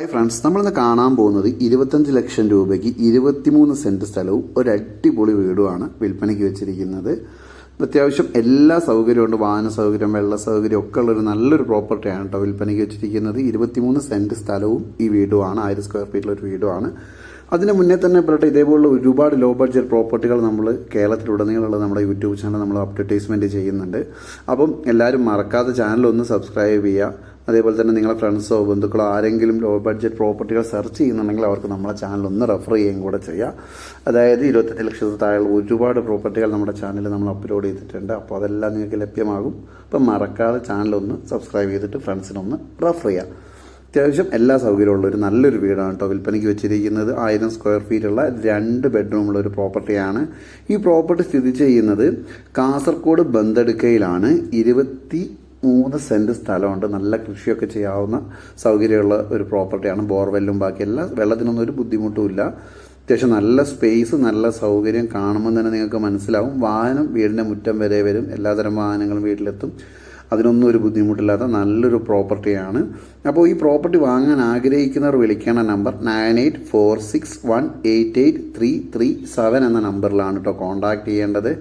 Hi friends നമ്മളിന്ന് കാണാൻ പോകുന്നത് ഇരുപത്തഞ്ച് ലക്ഷം രൂപയ്ക്ക് ഇരുപത്തിമൂന്ന് സെന്റ് സ്ഥലവും ഒരു അടിപൊളി വീടുമാണ് വിൽപ്പനയ്ക്ക് വെച്ചിരിക്കുന്നത്. അത്യാവശ്യം എല്ലാ സൗകര്യവും ഉണ്ട്. വാഹന സൗകര്യം വെള്ള സൗകര്യം ഒക്കെ ഉള്ളൊരു നല്ലൊരു പ്രോപ്പർട്ടിയാണ് കേട്ടോ വിൽപ്പനയ്ക്ക് വെച്ചിരിക്കുന്നത്. ഇരുപത്തിമൂന്ന് സെന്റ് സ്ഥലവും ഈ വീടുമാണ്. ആയിരം സ്ക്വയർ ഫീറ്റിലൊരു വീടുമാണ്. അതിന് മുന്നേ തന്നെ പറയട്ടെ ഇതേപോലുള്ള ഒരുപാട് ലോ ബഡ്ജറ്റ് പ്രോപ്പർട്ടികൾ നമ്മൾ കേരളത്തിലുടനീളമുള്ള നമ്മുടെ യൂട്യൂബ് ചാനൽ നമ്മൾ അഡ്വർടൈസ്മെന്റ് ചെയ്യുന്നുണ്ട്. അപ്പം എല്ലാവരും മറക്കാതെ ചാനൽ ഒന്ന് സബ്സ്ക്രൈബ് ചെയ്യുക. അതേപോലെ തന്നെ നിങ്ങളെ ഫ്രണ്ട്സോ ബന്ധുക്കളോ ആരെങ്കിലും ലോ ബഡ്ജറ്റ് പ്രോപ്പർട്ടികൾ സെർച്ച് ചെയ്യുന്നുണ്ടെങ്കിൽ അവർക്ക് നമ്മുടെ ചാനൽ ഒന്ന് റെഫർ ചെയ്യുകയും കൂടെ ചെയ്യാം. അതായത് ഇരുപത്തെട്ട് ലക്ഷത്തിൽ താഴെയുള്ള ഒരുപാട് പ്രോപ്പർട്ടികൾ നമ്മുടെ ചാനലിൽ നമ്മൾ അപ്ലോഡ് ചെയ്തിട്ടുണ്ട്. അപ്പോൾ അതെല്ലാം നിങ്ങൾക്ക് ലഭ്യമാകും. അപ്പം മറക്കാതെ ചാനൽ ഒന്ന് സബ്സ്ക്രൈബ് ചെയ്തിട്ട് ഫ്രണ്ട്സിനൊന്ന് റെഫർ ചെയ്യാം അത്യാവശ്യം എല്ലാ സൗകര്യമുള്ള ഒരു നല്ലൊരു വീടാണ് കേട്ടോ വിൽപ്പനയ്ക്ക് വെച്ചിരിക്കുന്നത്. ആയിരം സ്ക്വയർ ഫീറ്റുള്ള രണ്ട് ബെഡ്റൂമുള്ള ഒരു പ്രോപ്പർട്ടിയാണ് ഈ പ്രോപ്പർട്ടി സ്ഥിതി ചെയ്യുന്നത് കാസർഗോഡ് ബന്ദടുക്കയിലാണ് ഇരുപത്തി മൂന്ന് സെന്റ് സ്ഥലമുണ്ട്. നല്ല കൃഷിയൊക്കെ ചെയ്യാവുന്ന സൗകര്യമുള്ള ഒരു പ്രോപ്പർട്ടിയാണ് ബോർവെല്ലും ബാക്കി എല്ലാ വെള്ളത്തിനൊന്നും ഒരു ബുദ്ധിമുട്ടുമില്ല അത്യാവശ്യം നല്ല സ്പേസ് നല്ല സൗകര്യം കാണുമ്പോൾ തന്നെ നിങ്ങൾക്ക് മനസ്സിലാവും. വാഹനം വീടിന്റെ മുറ്റം വരെ വരും. എല്ലാതരം വാഹനങ്ങളും വീട്ടിലെത്തും. അതിനൊന്നും ഒരു ബുദ്ധിമുട്ടില്ലാത്ത നല്ലൊരു പ്രോപ്പർട്ടിയാണ്. അപ്പോൾ ഈ പ്രോപ്പർട്ടി വാങ്ങാൻ ആഗ്രഹിക്കുന്നവർ വിളിക്കേണ്ട number nine eight four six one eight eight three three seven എന്ന നമ്പറിലാണ് കേട്ടോ കോൺടാക്ട് ചെയ്യേണ്ടത്.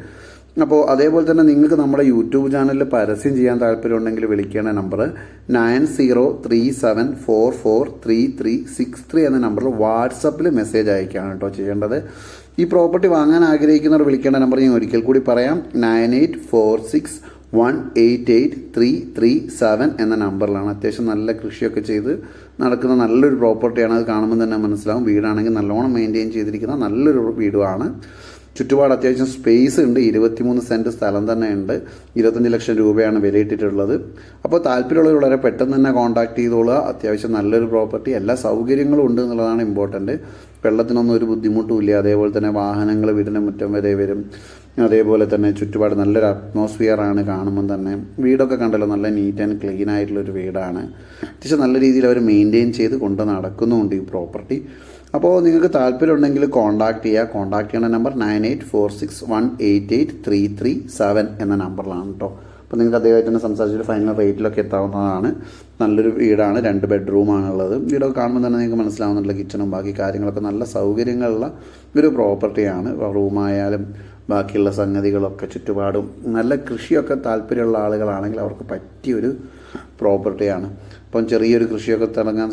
അപ്പോൾ അതേപോലെ തന്നെ നിങ്ങൾക്ക് നമ്മുടെ യൂട്യൂബ് ചാനലിൽ പരസ്യം ചെയ്യാൻ താല്പര്യമുണ്ടെങ്കിൽ വിളിക്കേണ്ട number nine zero three seven four four three three six three എന്ന നമ്പറിൽ വാട്സപ്പിൽ മെസ്സേജ് അയക്കുകയാണ് കേട്ടോ ചെയ്യേണ്ടത്. ഈ പ്രോപ്പർട്ടി വാങ്ങാൻ ആഗ്രഹിക്കുന്നവർ വിളിക്കേണ്ട നമ്പർ ഞാൻ ഒരിക്കൽ കൂടി പറയാം. Nine eight four six one eight eight three three seven എന്ന നമ്പറിലാണ്. അത്യാവശ്യം നല്ല കൃഷിയൊക്കെ ചെയ്ത് നടക്കുന്ന നല്ലൊരു പ്രോപ്പർട്ടിയാണ്. അത് കാണുമ്പോൾ തന്നെ മനസ്സിലാവും. വീടാണെങ്കിൽ നല്ലോണം മെയിന്റെയിൻ ചെയ്തിരിക്കുന്ന നല്ലൊരു വീടുമാണ്. ചുറ്റുപാട് അത്യാവശ്യം സ്പേസ് ഉണ്ട്. ഇരുപത്തിമൂന്ന് സെന്റ് സ്ഥലം തന്നെ ഉണ്ട്. ഇരുപത്തഞ്ച് ലക്ഷം രൂപയാണ് വിലയിട്ടിട്ടുള്ളത്. അപ്പോൾ താല്പര്യമുള്ളവർ വളരെ പെട്ടെന്ന് തന്നെ കോൺടാക്ട് ചെയ്തോളുക. അത്യാവശ്യം നല്ലൊരു പ്രോപ്പർട്ടി എല്ലാ സൗകര്യങ്ങളും ഉണ്ട് എന്നുള്ളതാണ് ഇമ്പോർട്ടന്റ് വെള്ളത്തിനൊന്നും ഒരു ബുദ്ധിമുട്ടും ഇല്ല അതേപോലെ തന്നെ വാഹനങ്ങൾ വീടിന്റെ മുറ്റം വരെ വരും. അതേപോലെ തന്നെ ചുറ്റുപാട് നല്ലൊരു അറ്റ്മോസ്ഫിയർ ആണ് കാണുമ്പോൾ തന്നെ. വീടൊക്കെ കണ്ടല്ലോ നല്ല നീറ്റ് ആൻഡ് ക്ലീൻ ആയിട്ടുള്ളൊരു വീടാണ്. അത്യാവശ്യം നല്ല രീതിയിൽ അവർ മെയിന്റെയിൻ ചെയ്ത് കൊണ്ട് നടക്കുന്നുമുണ്ട് ഈ പ്രോപ്പർട്ടി അപ്പോൾ നിങ്ങൾക്ക് താല്പര്യമുണ്ടെങ്കിൽ കോൺടാക്ട് ചെയ്യുക കോൺടാക്ട് ചെയ്യുന്ന number nine eight four six one eight eight three three seven എന്ന നമ്പറിലാണ് കേട്ടോ അപ്പോൾ നിങ്ങൾക്ക് അദ്ദേഹമായിട്ട് തന്നെ സംസാരിച്ചിട്ട് ഫൈനൽ റേറ്റിലൊക്കെ എത്താവുന്നതാണ്. നല്ലൊരു വീടാണ് രണ്ട് ബെഡ്റൂമാണുള്ളത് വീടൊക്കെ കാണുമ്പോൾ തന്നെ നിങ്ങൾക്ക് മനസ്സിലാവുന്നുള്ള കിച്ചണും ബാക്കി കാര്യങ്ങളൊക്കെ നല്ല സൗകര്യങ്ങളുള്ള ഒരു പ്രോപ്പർട്ടിയാണ് റൂമായാലും ബാക്കിയുള്ള സംഗതികളൊക്കെ ചുറ്റുപാടും നല്ല കൃഷിയൊക്കെ താല്പര്യമുള്ള ആളുകളാണെങ്കിൽ അവർക്ക് പറ്റിയൊരു പ്രോപ്പർട്ടിയാണ്. അപ്പം ചെറിയൊരു കൃഷിയൊക്കെ തുടങ്ങാൻ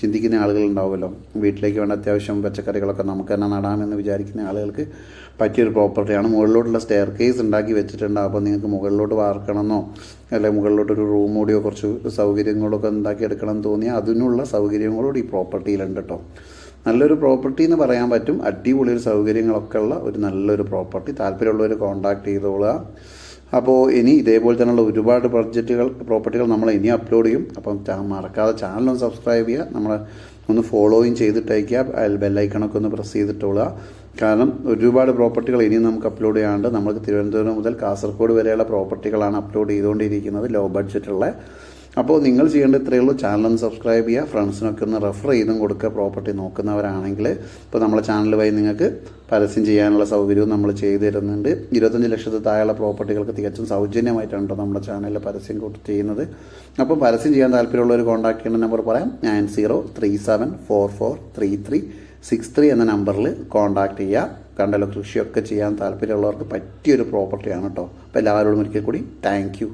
ചിന്തിക്കുന്ന ആളുകളുണ്ടാവുമല്ലോ. വീട്ടിലേക്ക് വേണ്ട അത്യാവശ്യം പച്ചക്കറികളൊക്കെ നമുക്ക് തന്നെ നടാമെന്ന് വിചാരിക്കുന്ന ആളുകൾക്ക് പറ്റിയൊരു പ്രോപ്പർട്ടിയാണ്. മുകളിലോട്ടുള്ള സ്റ്റെയർ കേസ് ഉണ്ടാക്കി വെച്ചിട്ടുണ്ട്. അപ്പോൾ നിങ്ങൾക്ക് മുകളിലോട്ട് വാർക്കണമെന്നോ അല്ലെങ്കിൽ മുകളിലോട്ടൊരു റൂം കൂടിയോ കുറച്ച് സൗകര്യങ്ങളൊക്കെ ഉണ്ടാക്കി എടുക്കണം തോന്നിയാൽ അതിനുള്ള സൗകര്യങ്ങളോട് ഈ പ്രോപ്പർട്ടിയിലുണ്ട് കേട്ടോ നല്ലൊരു പ്രോപ്പർട്ടി എന്ന് പറയാൻ പറ്റും. അടിപൊളി ഒരു സൗകര്യങ്ങളൊക്കെ ഉള്ള ഒരു നല്ലൊരു പ്രോപ്പർട്ടി താല്പര്യമുള്ളവർ കോൺടാക്ട് ചെയ്തോളുക. അപ്പോൾ ഇനി ഇതേപോലെ തന്നെയുള്ള ഒരുപാട് ബഡ്ജറ്റുകൾ പ്രോപ്പർട്ടികൾ നമ്മൾ ഇനി അപ്ലോഡ് ചെയ്യും. അപ്പം മറക്കാതെ ചാനലൊന്ന് സബ്സ്ക്രൈബ് ചെയ്യുക. നമ്മൾ ഒന്ന് ഫോളോയും ചെയ്തിട്ടയക്കുക ബെല്ലൈക്കണൊക്കെ ഒന്ന് പ്രസ് ചെയ്തിട്ടോളുക. കാരണം ഒരുപാട് പ്രോപ്പർട്ടികൾ ഇനിയും നമുക്ക് അപ്ലോഡ് ചെയ്യാണ്ട് നമുക്ക് തിരുവനന്തപുരം മുതൽ കാസർഗോഡ് വരെയുള്ള പ്രോപ്പർട്ടികളാണ് അപ്ലോഡ് ചെയ്തുകൊണ്ടിരിക്കുന്നത്. ലോ ബഡ്ജറ്റുള്ള അപ്പോൾ നിങ്ങൾ ചെയ്യേണ്ട ഇത്രയേ ഉള്ളൂ. ചാനലൊന്ന് സബ്സ്ക്രൈബ് ചെയ്യുക. ഫ്രണ്ട്സിനൊക്കെ ഒന്ന് റെഫർ ചെയ്തും കൊടുക്കുക. പ്രോപ്പർട്ടി നോക്കുന്നവരാണെങ്കിൽ ഇപ്പോൾ നമ്മളെ ചാനൽ വഴി നിങ്ങൾക്ക് പരസ്യം ചെയ്യാനുള്ള സൗകര്യവും നമ്മൾ ചെയ്തു തരുന്നുണ്ട്. ഇരുപത്തഞ്ച് ലക്ഷത്തിൽ താഴെയുള്ള പ്രോപ്പർട്ടികൾക്ക് തികച്ചും സൗജന്യമായിട്ടാണ് നമ്മുടെ ചാനലിൽ പരസ്യം ചെയ്യുന്നത്. അപ്പോൾ പരസ്യം ചെയ്യാൻ താല്പര്യമുള്ളവർ കോൺടാക്ട് ചെയ്യേണ്ട നമ്പർ പറയാം. Nine zero three seven four four three three six three എന്ന നമ്പറിൽ കോൺടാക്ട് ചെയ്യുക. കണ്ടല്ലോ കൃഷിയൊക്കെ ചെയ്യാൻ താല്പര്യമുള്ളവർക്ക് പറ്റിയൊരു പ്രോപ്പർട്ടിയാണ് കേട്ടോ. അപ്പോൾ എല്ലാവരോടും ഒരിക്കൽ കൂടി താങ്ക്